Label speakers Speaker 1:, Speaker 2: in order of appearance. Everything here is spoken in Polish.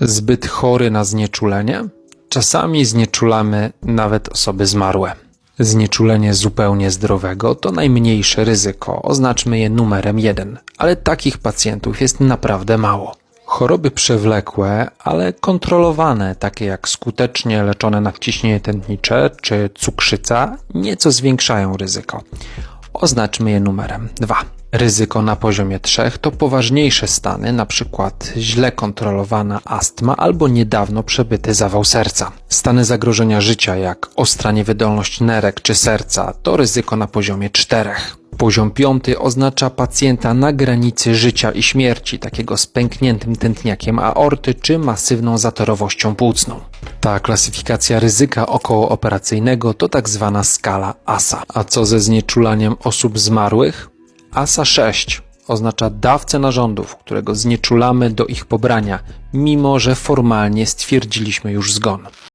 Speaker 1: Zbyt chory na znieczulenie? Czasami znieczulamy nawet osoby zmarłe. Znieczulenie zupełnie zdrowego to najmniejsze ryzyko, oznaczmy je numerem jeden, ale takich pacjentów jest naprawdę mało. Choroby przewlekłe, ale kontrolowane, takie jak skutecznie leczone nadciśnienie tętnicze czy cukrzyca, nieco zwiększają ryzyko. Oznaczmy je numerem 2. Ryzyko na poziomie 3 to poważniejsze stany, np. źle kontrolowana astma albo niedawno przebyty zawał serca. Stany zagrożenia życia jak ostra niewydolność nerek czy serca to ryzyko na poziomie 4. Poziom piąty oznacza pacjenta na granicy życia i śmierci, takiego z pękniętym tętniakiem aorty czy masywną zatorowością płucną. Ta klasyfikacja ryzyka okołooperacyjnego to tak zwana skala ASA. A co ze znieczulaniem osób zmarłych? ASA 6 oznacza dawcę narządów, którego znieczulamy do ich pobrania, mimo że formalnie stwierdziliśmy już zgon.